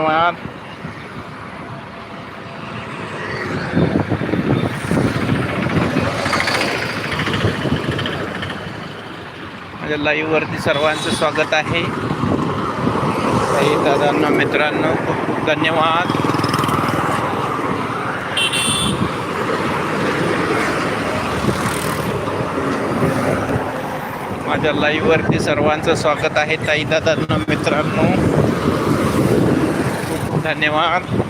धन्यवाद. म्हणजे माझ्या लाईव्ह वरती सर्वांचं स्वागत आहे. दादांना मित्रांनो खूप खूप धन्यवाद. माझ्या लाईव्ह वरती सर्वांचं स्वागत आहे ताई दादांना मित्रांनो. धन्यवाद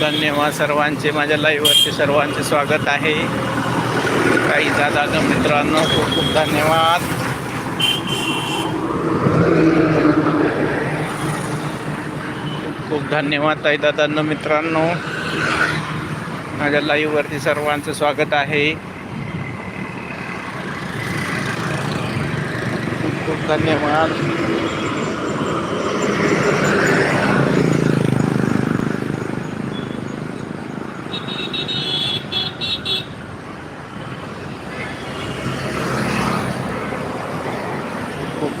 धन्यवाद सर्वांचे माझ्या लाईव्हवरचे सर्वांचे स्वागत आहे. काही दादा मित्रांनो खूप खूप धन्यवाद. खूप खूप धन्यवाद ताई दादांना मित्रांनो. माझ्या लाईव्हवरती सर्वांचं स्वागत आहे. खूप खूप धन्यवाद खूप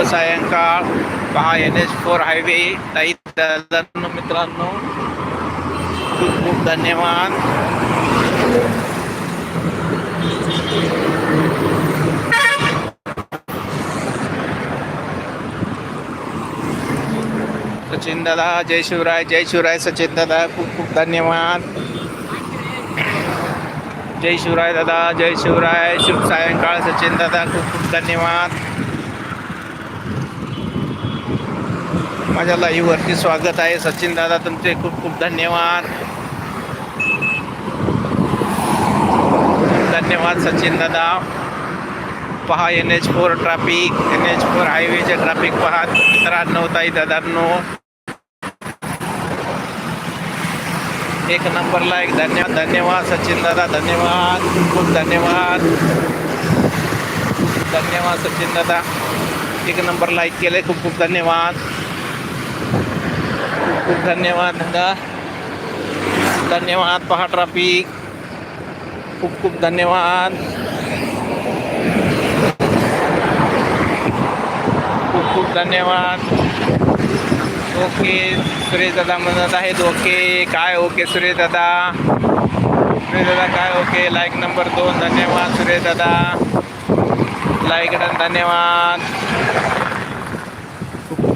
शुभ सायंकाळ पहा एन एच फोर हायवे ताई दादांनो मित्रांनो खूप खूप धन्यवाद. सचिन दादा जय शिवराय जय शिवराय सचिन दादा खूप खूप धन्यवाद. जय शिवराय दादा जय शिवराय शुभ सायंकाळ सचिन दादा खूप खूप धन्यवाद. माझ्या लाईव्हवरती स्वागत आहे. सचिन दादा तुमचे खूप खूप धन्यवाद. धन्यवाद सचिन दादा. पहा N H four traffic N H four हायवेचे traffic पहा. मित्रांनो ताई दादांनो. एक नंबरला एक धन्यवाद धन्यवाद सचिन दादा धन्यवाद खूप खूप धन्यवाद. धन्यवाद सचिन दादा. एक नंबर लाईक केले खूप खूप धन्यवाद. खूप खूप धन्यवाद दादा धन्यवाद पहा ट्रॅफिक खूप खूप धन्यवाद. खूप खूप धन्यवाद. ओके सुरेश दादा म्हणत आहेत ओके. काय ओके सुरेश दादा सुरेश दादा काय ओके? लाईक नंबर दोन धन्यवाद सुरेश दादा लाईक डन धन्यवाद.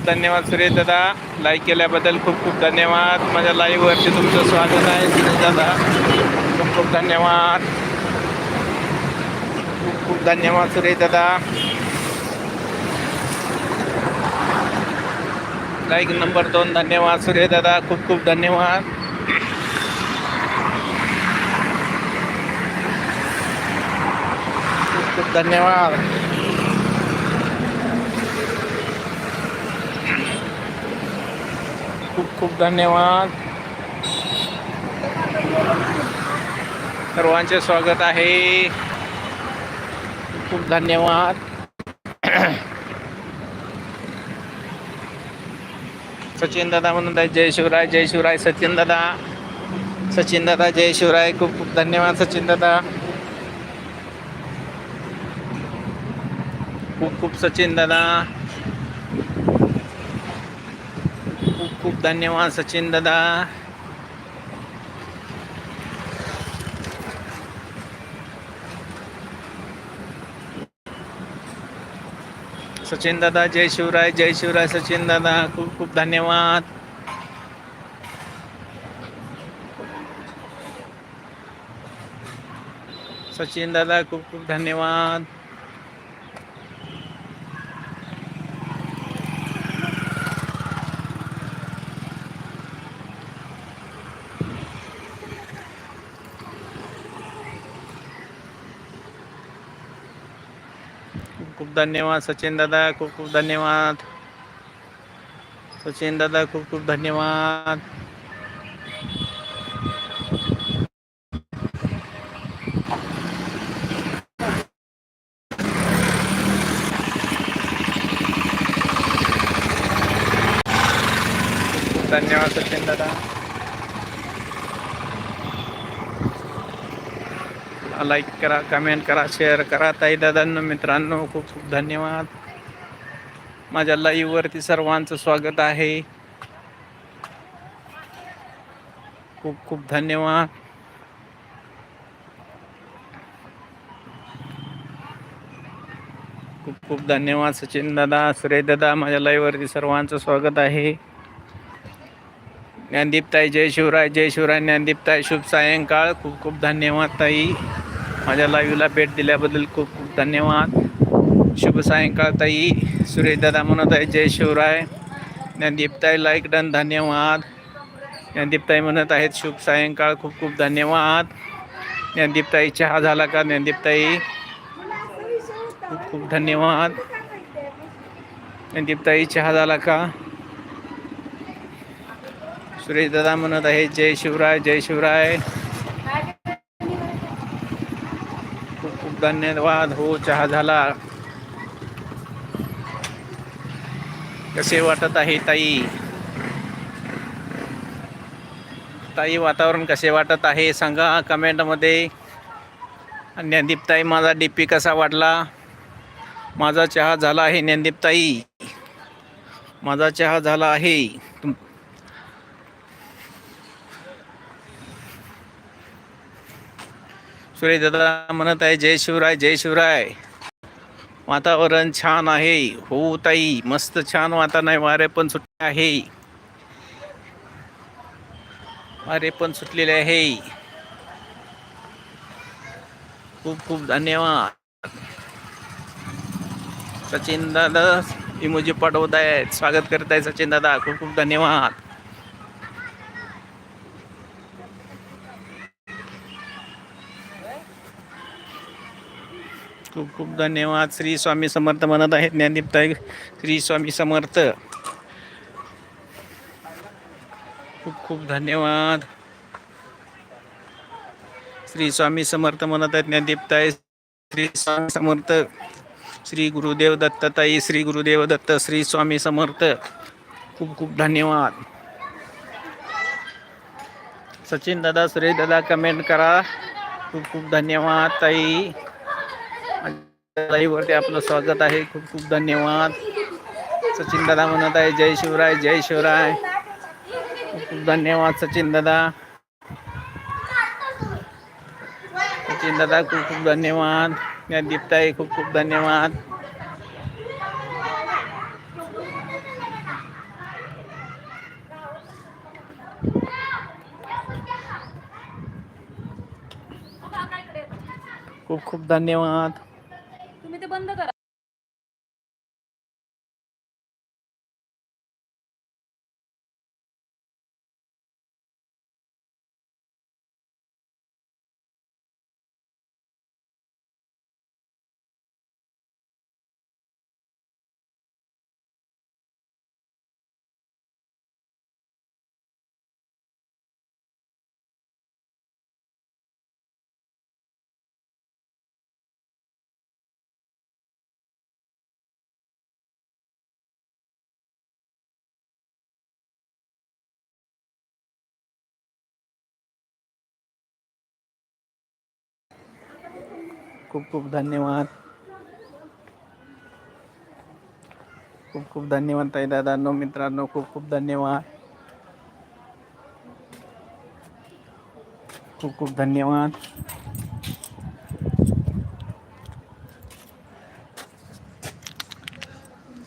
खूप धन्यवाद सुरेश दादा. लाईक केल्याबद्दल खूप खूप धन्यवाद. माझ्या लाईव्हवरती तुमचं स्वागत आहे सुरेश दादा. खूप खूप धन्यवाद. खूप खूप धन्यवाद सुरेश दादा. लाईक नंबर दोन धन्यवाद सुरेश दादा. खूप खूप धन्यवाद. खूप खूप धन्यवाद. खूप धन्यवाद. सर्वांचे स्वागत आहे. खूप खूप धन्यवाद. सचिन दादा म्हणून आहे जय शिवराय जय शिवराय सचिन दादा. सचिन दादा जय शिवराय खूप खूप धन्यवाद सचिन दादा. खूप खूप सचिन दादा. खूप धन्यवाद सचिन दादा. सचिन दादा जय शिवराय जय शिवराय सचिन दादा खूप खूप धन्यवाद. सचिन दादा खूप खूप धन्यवाद. खूप धन्यवाद सचिन दादा खूप खूप धन्यवाद. सचिन दादा खूप खूप धन्यवाद. धन्यवाद सचिन दादा. लाईक करा कमेंट करा शेअर करा. ताई दादांनो मित्रांनो खूप खूप धन्यवाद. माझ्या लाईव्हवरती सर्वांचं स्वागत आहे. खूप खूप धन्यवाद. खूप खूप धन्यवाद सचिन दादा सुरेश दादा. माझ्या लाईव्हवरती सर्वांचं स्वागत आहे. ज्ञानदीप ताई जय शिवराय जय शिवराय ज्ञानदीप ताई शुभ सायंकाळ खूप खूप धन्यवाद ताई. माझ्या लाईव्हला भेट दिल्याबद्दल खूप खूप धन्यवाद. शुभ सायंकाळ ताई सुरेश दादा म्हणत आहे जय शिवराय. ज्ञानदीपताई लाईक डन धन्यवाद. ज्ञानदीपताई म्हणत आहेत शुभ सायंकाळ खूप खूप धन्यवाद. ज्ञानदीपताई चहा झाला का? ज्ञानदीपताई खूप खूप धन्यवाद. ज्ञानदीपताई चहा झाला का? सुरेश दादा म्हणत आहे जय शिवराय जय शिवराय. धन्यवाद. हो चहा झाला. कसे वाटत आहे ताई? ताई वातावरण कसे वाटत आहे? सांगा कमेंटमध्ये आणि माझा डी पी कसा वाटला? माझा चहा झाला आहे ज्ञानदीप माझा चहा झाला आहे. तुम दादा म्हणत आहे जय शिवराय जय शिवराय. वातावरण छान आहे. हो ताई मस्त छान वातावरण आहे. वारे पण सुटले आहे. वारे पण सुटलेले आहे. खूप खूप धन्यवाद. सचिन दादा इमोजी पाठवत आहेत स्वागत करत आहे सचिन दादा. खूप खूप धन्यवाद. खूप खूप धन्यवाद. श्री स्वामी समर्थ म्हणत आहेत ज्ञानदीपताई श्री स्वामी समर्थ. खूप खूप धन्यवाद. श्री स्वामी समर्थ म्हणत आहेत ज्ञानदीपताई श्री स्वामी समर्थ. श्री गुरुदेव दत्तताई श्री गुरुदेव दत्त श्री स्वामी समर्थ. खूप खूप धन्यवाद. सचिन दादा सुरेश दादा कमेंट करा. खूप खूप धन्यवाद ताई. लाईव्हवरती आपलं स्वागत आहे. खूप खूप धन्यवाद. सचिन दादा म्हणत आहे जय शिवराय जय शिवराय. खूप खूप धन्यवाद सचिन दादा. सचिन दादा खूप खूप धन्यवाद. ज्ञानदीप ताई खूप खूप धन्यवाद. खूप खूप धन्यवाद. बंद करा. खूप खूप धन्यवाद. खूप खूप धन्यवाद ताई दादांनो मित्रांनो खूप खूप धन्यवाद. खूप खूप धन्यवाद.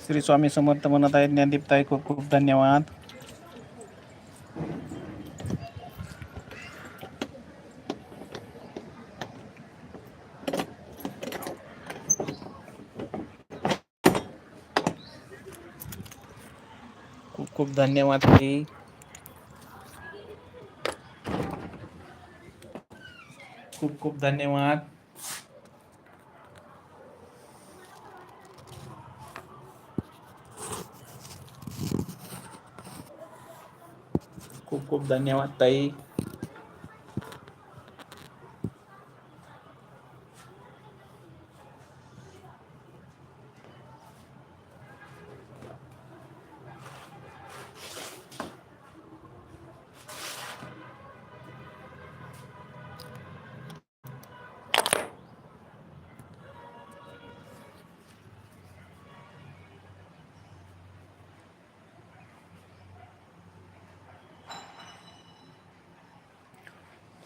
श्री स्वामी समर्थ म्हणत आहेत ज्ञानदीप ताई खूप खूप धन्यवाद खूप खूप धन्यवाद ताई. खूप खूप धन्यवाद. खूप खूप धन्यवाद ताई.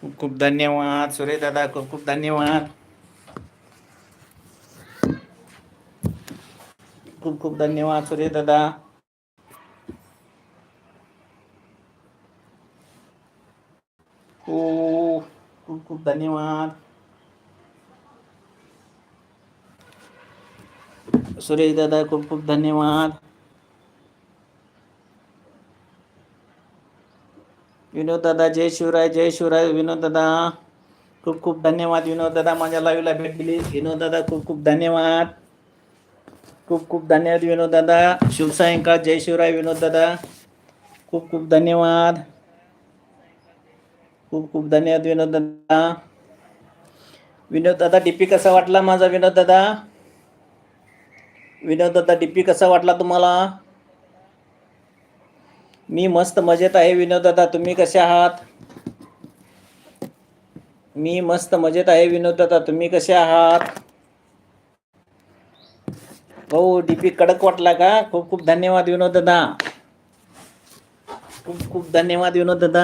खूप खूप धन्यवाद सुरेश दादा खूप खूप धन्यवाद. खूप खूप धन्यवाद सुरे दादा खूप खूप धन्यवाद. सुरेश दादा खूप खूप धन्यवाद. विनोद दादा जय शिवराय जय शिवराय विनोद दादा खूप खूप धन्यवाद विनोद दादा माझ्या लाईव्हला भेट दिली. विनोद दादा खूप खूप धन्यवाद. खूप खूप धन्यवाद विनोद दादा शिवसायंकाळ जय शिवराय विनोद दादा खूप खूप धन्यवाद. खूप खूप धन्यवाद विनोद दादा विनोद दादा डीपी कसा वाटला माझा विनोद दादा विनोद दादा डीपी कसा वाटला तुम्हाला? मी मस्त मजेत आहे विनोद दादा. तुम्ही कसे आहात? मी मस्त मजेत आहे विनोद दादा. तुम्ही कसे आहात? हो डीपी कडक वाटला का? खूप खूप धन्यवाद विनोद दादा. खूप खूप धन्यवाद विनोद दादा.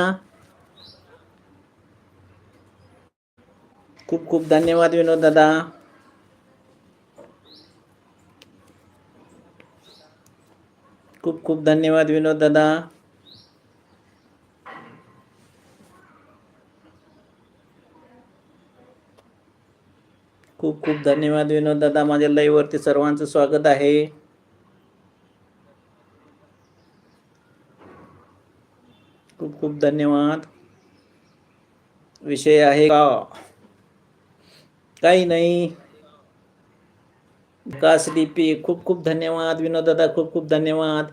खूप खूप धन्यवाद विनोद दादा. खूप खूप धन्यवाद विनोद दादा. खूप खूप धन्यवाद विनोद दादा. माझ्या लाईव्ह वरती सर्वांचं स्वागत आहे. खूप खूप धन्यवाद. विषय आहे का? काही नाही. विकास डीपी खूप खूप धन्यवाद विनोद दादा. खूप खूप धन्यवाद.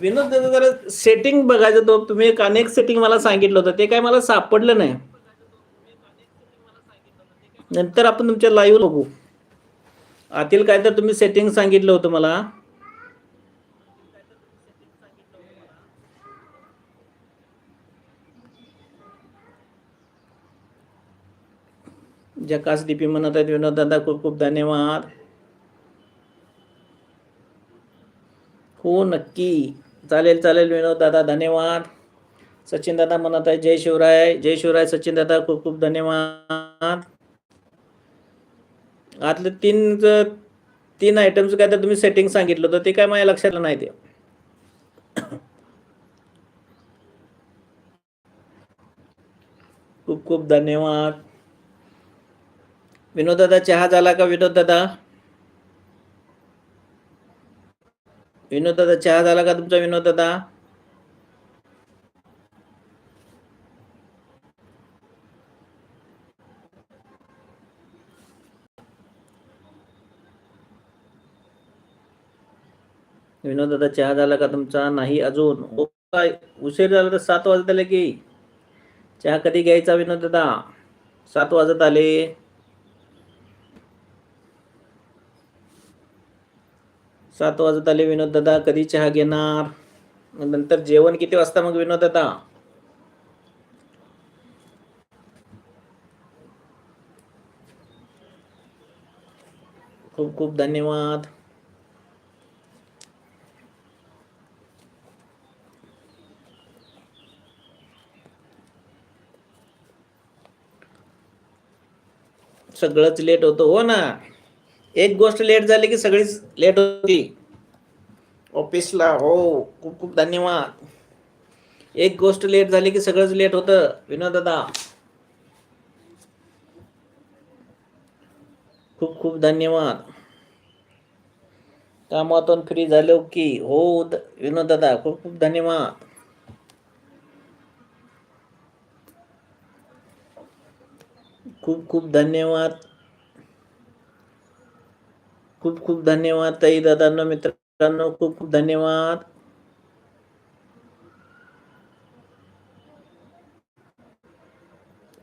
विनोद दादा जरा सेटिंग बघायचं तो तुम्ही एक अनेक सेटिंग मला सांगितलं होतं. ते काय मला सापडलं नाही. नंतर आपण तुमच्या लाईव्ह बघू. आतील काय तर तुम्ही सेटिंग सांगितलं होतं मला. जकास डीपी म्हणत आहेत विनोद दादा खूप खूप धन्यवाद. हो नक्की. चालेल चालेल विनोद दादा धन्यवाद. सचिन दादा म्हणत आहे जय शिवराय. जय शिवराय सचिन दादा खूप खूप धन्यवाद. आतले तीन तीन आयटमचं काय तर तुम्ही सेटिंग सांगितलं होतं ते काय माझ्या लक्षात नाही ते. खूप खूप धन्यवाद. विनोद दादा चहा झाला का विनोद दादा विनोद दादा चहा झाला का तुमचा विनोद दादा विनोद आता चहा झाला का तुमचा? नाही अजून. हो काय? उशीर झाला तर सात वाजत आले की. चहा कधी घ्यायचा विनोद दादा सात वाजत आले. सात वाजत आले विनोद दादा कधी चहा घेणार? नंतर जेवण किती वाजता मग विनोद दादा खूप खूप धन्यवाद. सगळंच लेट होतं. हो ना. एक गोष्ट लेट झाली की सगळीच लेट होती. ऑफिसला हो. खूप खूप धन्यवाद. एक गोष्ट लेट झाली की सगळंच लेट होतं विनोद दादा. खूप खूप धन्यवाद. कामातून फ्री झालो की हो विनोद दादा खूप खूप धन्यवाद. खूप खूप धन्यवाद. खूप खूप धन्यवाद ताई दादांना मित्रांनो खूप खूप धन्यवाद.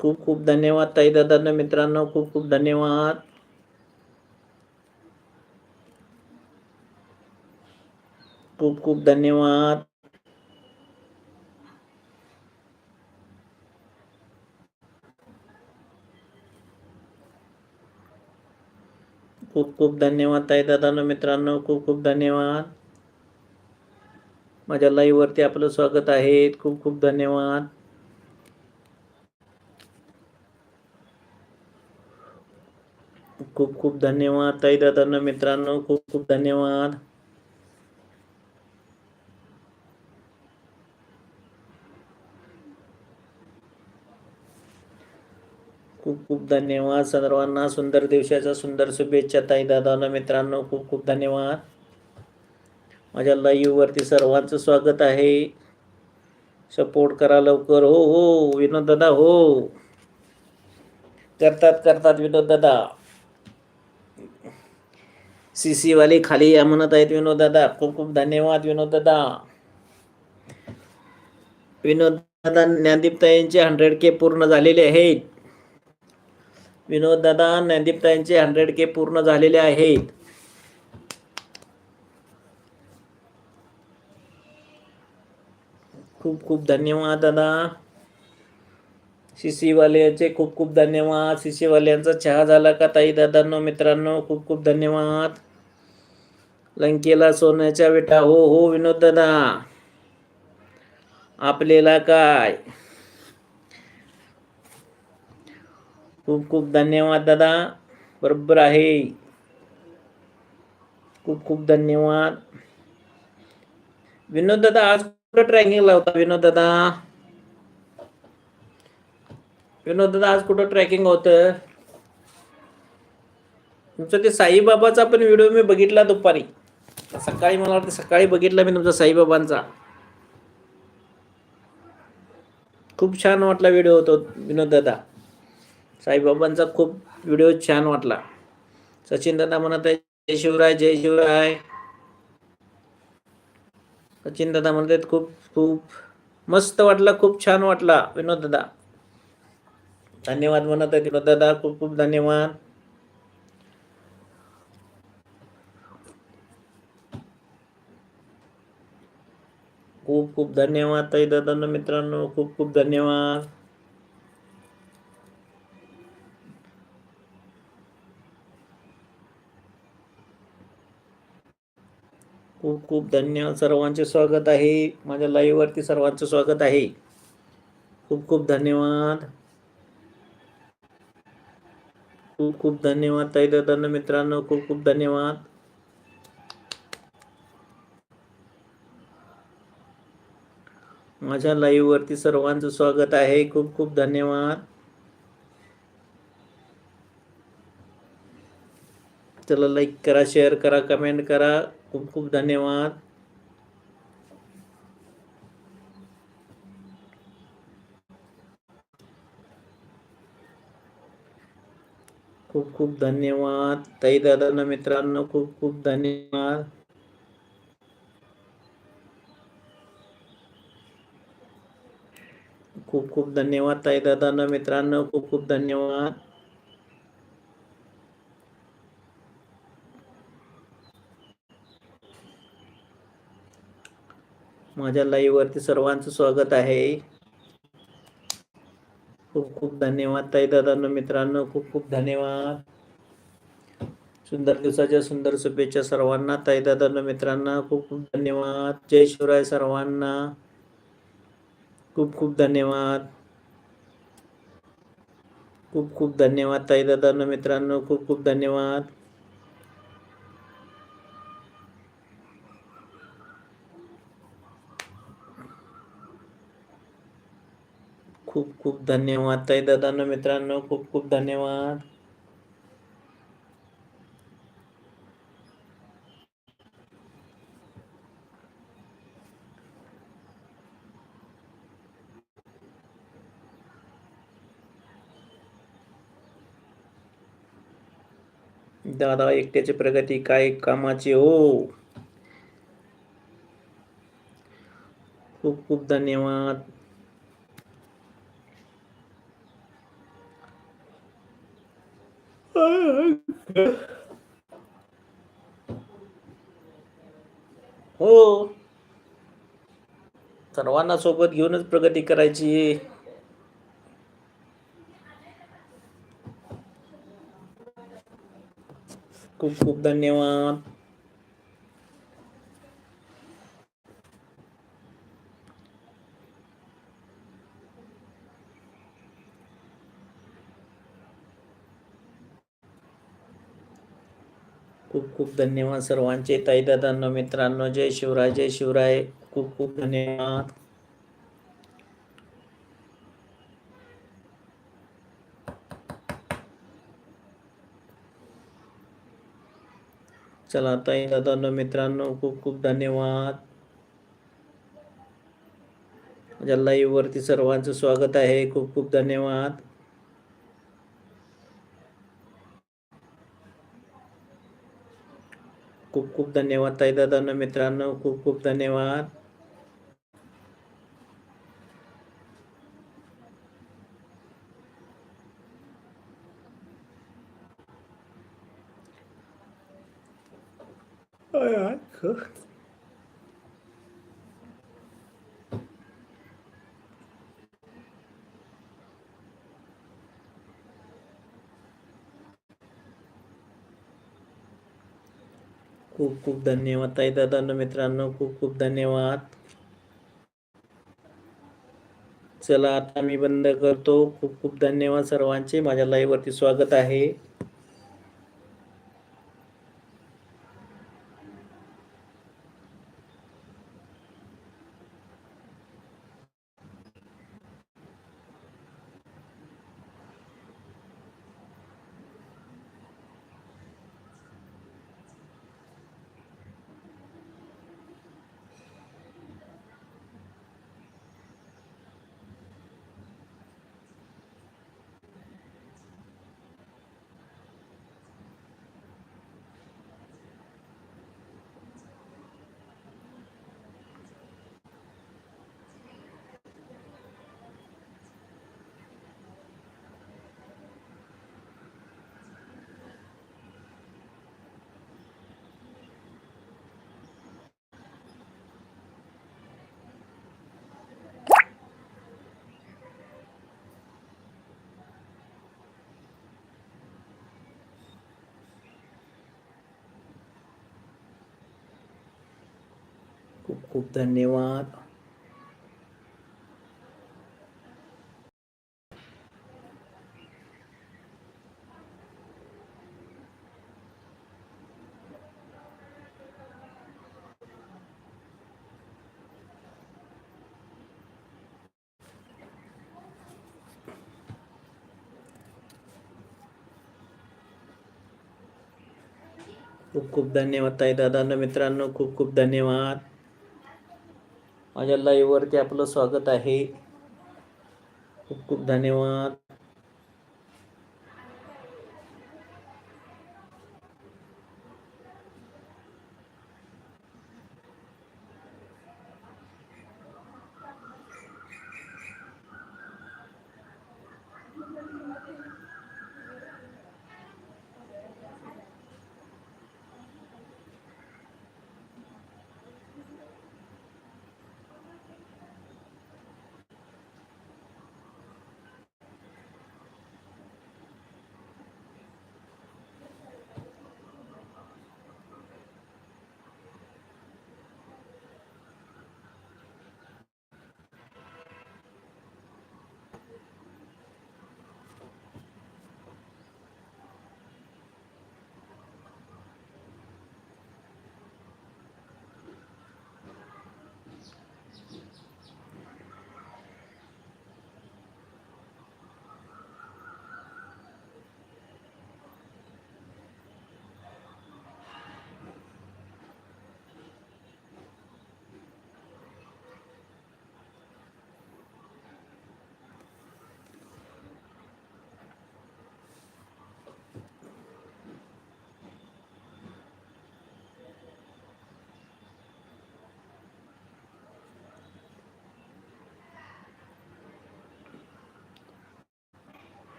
खूप खूप धन्यवाद ताई दादांना मित्रांनो खूप खूप धन्यवाद. खूप खूप धन्यवाद. खूप खूप धन्यवाद ताई दादानो मित्रांनो खूप खूप धन्यवाद. माझ्या लाईव्हवरती आपलं स्वागत आहे. खूप खूप धन्यवाद. खूप खूप धन्यवाद ताई दादांना मित्रांनो खूप खूप धन्यवाद. खूप खूप धन्यवाद सर्वांना. सुंदर दिवसाच्या सुंदर शुभेच्छा ताई दादांना मित्रांनो खूप खूप धन्यवाद. माझ्या लाईव्हवरती सर्वांचं स्वागत आहे. सपोर्ट करा लवकर. हो हो विनोद दादा हो. करतात करतात विनोद दादा. सी सी वाले खाली या म्हणत आहेत विनोद दादा. खूप खूप धन्यवाद विनोद दादा. विनोद दादा ज्ञानदीप ताईंचे हंड्रेड के पूर्ण झालेले आहेत. विनोद दादा ताईंचे हंड्रेड के पूर्ण झालेले आहेत. खूप खूप धन्यवाद दादा. सीसीवाल्याचे खूप खूप धन्यवाद. सीसीवाल्यांचा चहा झाला का ताई दादांनो मित्रांनो? खूप खूप धन्यवाद. लंकेला सोन्याच्या विटा. हो हो विनोद दादा. आपल्याला काय? खूप खूप धन्यवाद दादा. बरोबर आहे. खूप खूप धन्यवाद. विनोद दादा आज कुठं ट्रॅकिंग होता विनोद दादा? विनोद दादा आज कुठं ट्रॅकिंग होतं? तुमचं ते साईबाबाचा पण व्हिडिओ मी बघितला दुपारी. सकाळी मला वाटतं सकाळी बघितला मी तुमचा साईबाबांचा. खूप छान वाटला व्हिडिओ होतो विनोद दादा. साईबाबांचा खूप व्हिडिओ छान वाटला. सचिन दादा म्हणत आहे जय शिवराय जय शिवराय. सचिन दादा म्हणत आहेत खूप खूप मस्त वाटला खूप छान वाटला. विनोद दादा. धन्यवाद म्हणत आहेत विनोद दादा. खूप खूप धन्यवाद. खूप खूप धन्यवाद ताई दादांना मित्रांनो. खूप खूप धन्यवाद. खूप खूप धन्यवाद सर्वांचे स्वागत आहे. माझ्या लाईववरती सर्वांचं स्वागत आहे. खूप खूप धन्यवाद. खूप खूप धन्यवाद ताई दादांना मित्रांनो खूप खूप धन्यवाद. माझ्या लाईववरती सर्वांचं स्वागत आहे. खूप खूप धन्यवाद. चला लाईक करा शेअर करा कमेंट करा. खूप खूप धन्यवाद. खूप खूप धन्यवाद. ताई दादांना मित्रांनो खूप खूप धन्यवाद. खूप खूप धन्यवाद. ताई दादांना मित्रांनो खूप खूप धन्यवाद. माझ्या लाईव्हवरती सर्वांचं स्वागत आहे. खूप खूप धन्यवाद ताई दादांनो मित्रांनो खूप खूप धन्यवाद. सुंदर दिवसाच्या सुंदर शुभेच्छा सर्वांना. ताई दादा मित्रांना खूप खूप धन्यवाद. जय शिवराय सर्वांना. खूप खूप धन्यवाद. खूप खूप धन्यवाद ताई दादा मित्रांनो खूप खूप धन्यवाद. खूप खूप धन्यवाद ताई दादांना मित्रांनो खूप खूप धन्यवाद. दादा एकट्याची प्रगती काय कामाची? हो. खूप खूप धन्यवाद. हो. सर्वांना सोबत घेऊनच प्रगती करायची. खूप खूप धन्यवाद. खूप खूप धन्यवाद सर्वांचे. ताई दादांनो मित्रांनो जय शिवराय जय शिवराय. खूप खूप धन्यवाद. चला ताई दादांनो मित्रांनो खूप खूप धन्यवाद. माझ्या वरती सर्वांचं स्वागत आहे. खूप खूप धन्यवाद. खूप खूप धन्यवाद ताईदादांना मित्रांनो खूप खूप धन्यवाद. खूप खूप धन्यवाद ताई दादा मित्रांनो खूप खूप धन्यवाद. चला आता मी बंद करतो. खूप खूप धन्यवाद सर्वांचे. माझ्या लाईव्हवरती स्वागत आहे. खूप खूप धन्यवाद. खूप खूप धन्यवाद ताई दादांना मित्रांनो खूप खूप धन्यवाद. माझ्या लाईव्हवरती आपलं स्वागत आहे. खूप खूप धन्यवाद.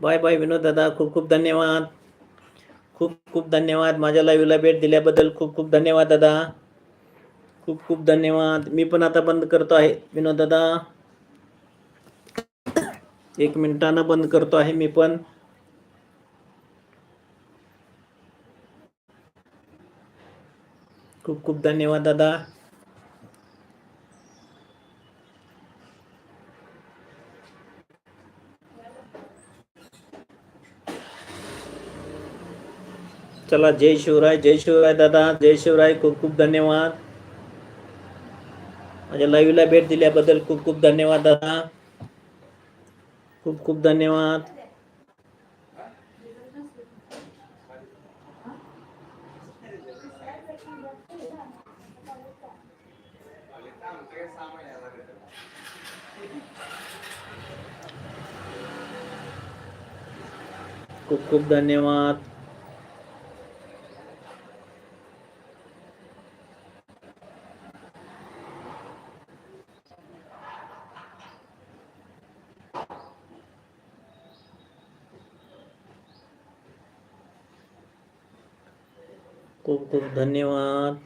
बाय बाय विनोद दादा खूप खूप धन्यवाद. खूप खूप धन्यवाद माझ्या लाईव्हला भेट दिल्याबद्दल. खूप खूप धन्यवाद दादा. खूप खूप धन्यवाद. मी पण आता बंद करतो आहे. विनोद दादा. एक मिनिटानं बंद करतो आहे मी पण. खूप खूप धन्यवाद दादा. चला। जय शिवराय जय शिवराय दादा, जय शिवराय, खूप खूप धन्यवाद. माझ्या लाईव्हला भेट दिल्याबद्दल खूप खूप धन्यवाद दादा. खूप खूप धन्यवाद. खूप खूप धन्यवाद. खूप खूप धन्यवाद.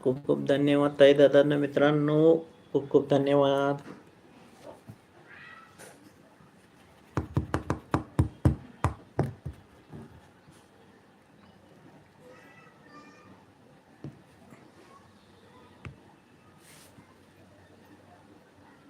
खूप खूप धन्यवाद ताई दादांना मित्रांनो. खूप खूप धन्यवाद.